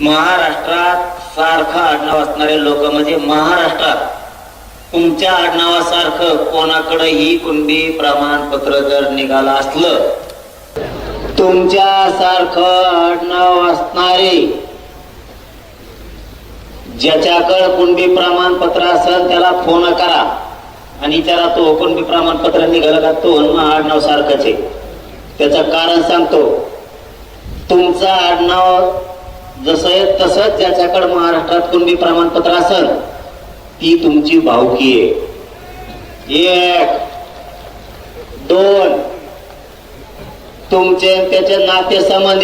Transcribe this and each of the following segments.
महाराष्ट्रात सारखं आडनाव असणारे लोक म्हणजे महाराष्ट्रात. तुमच्या आडनावासारखं कोणाकडेही कुणबी प्रमाणपत्र जर निघालं असलं तुमच्या सारखं आडनाव असणारे ज्याच्याकडं कुणबी प्रमाणपत्र असेल त्याला फोन करा. आणि त्याला तो कुणबी प्रमाणपत्र निघालं का तो आणि आडनाव सारखंच आहे. त्याचं कारण सांगतो. तुमचं आडनाव जसं आहे तसंच ज्याच्याकडे महाराष्ट्रात कुणबी प्रमाणपत्र असेल ती तुमची भावकी आहे. एक दोन तुमचे त्याचे नाते संबंध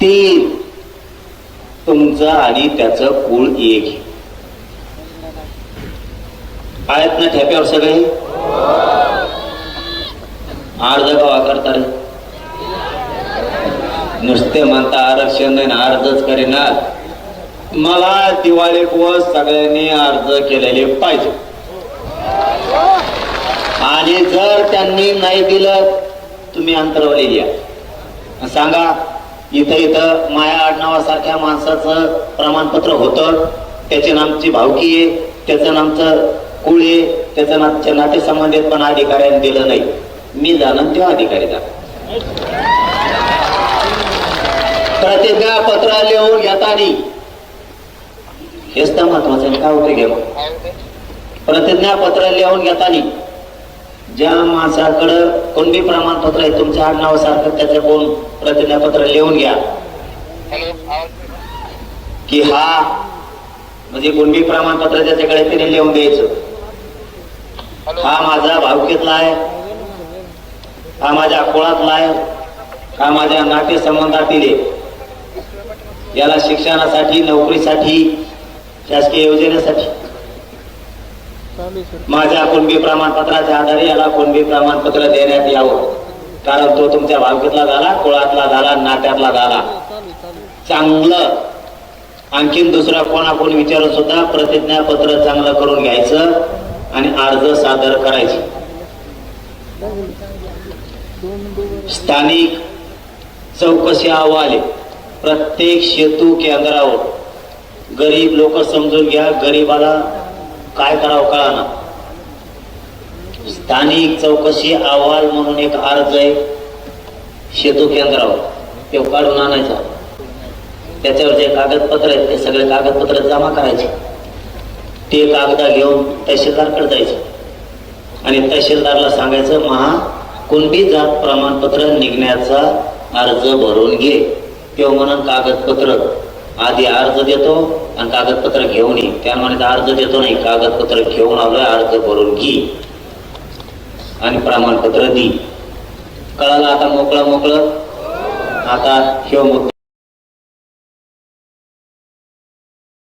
तीन तुमचं आणि त्याच कुळ एक. आहेत ना ठेप्यावर सगळे? अर्ध गावा करता रे. नुसते म्हणता आरक्षण अर्जच करेना. मला दिवाळी उपवास सगळ्यांनी अर्ज केलेले पाहिजे. आणि जर त्यांनी नाही दिलं तुम्ही अंतरवली या सांगा इथं इथं माया आडनावासारख्या माणसाचं प्रमाणपत्र होतं. त्याचे नामची भावकी आहे त्याचं नामचं कुळ आहे त्याचं नामच्या नातेसंबंधित पण अधिकाऱ्यांनी दिलं नाही. मी जाणं तेव्हा अधिकारी जा प्रतिज्ञा पत्र लिहून घेताना. हेच तर महत्वाचं आहे, काय उपयोग आहे प्रतिज्ञापत्र प्रतिज्ञा पत्र लिहून घेताना. ज्या माणसाकडं कोणबी प्रमाणपत्र आहे तुमच्या आडनावासारखं त्याचं कोण प्रतिज्ञापत्र लिहून घ्या. की हा म्हणजे कोणबी प्रमाणपत्र त्याच्याकडे तिने लिहून द्यायचं. हा माझा भावकीतला आहे. हा माझ्या कुळातला आहे. हा माझ्या नाते संबंधातील आहे. याला शिक्षणासाठी नोकरीसाठी शासकीय योजनेसाठी. माझ्या कुणबी प्रमाणपत्राच्या आधारे याला कुणबी प्रमाणपत्र देण्यात यावं. कारण तो तुमच्या भावकीतला झाला कुळातला झाला नात्यातला झाला. चांगलं आणखीन दुसरा कोणाकोण विचारून सुद्धा प्रतिज्ञापत्र चांगलं करून घ्यायचं आणि अर्ज सादर करायचे. स्थानिक चौकशी अहवाल आहे. प्रत्येक सेतू केंद्रावर गरीब लोक समजून घ्या गरीबाला काय करावं कळाना. स्थानिक चौकशी अहवाल म्हणून एक अर्ज आहे सेतू केंद्रावर ते काढून आणायचा. त्याच्यावर जे कागदपत्र आहेत ते सगळे कागदपत्र जमा करायचे. ते कागद घेऊन तहसीलदारकडे जायचं. आणि तहसीलदारला सांगायचं महा कुणबी जात प्रमाणपत्र निघण्याचा अर्ज भरून घे. तेव्हा म्हणून कागदपत्र आधी अर्ज देतो आणि कागदपत्र घेऊन ये. त्या म्हणायचं अर्ज देतो नाही कागदपत्र घेऊन आलोय अर्ज भरून घे आणि प्रमाणपत्र दी. कळालं आता मोकळं मोकळं आता हे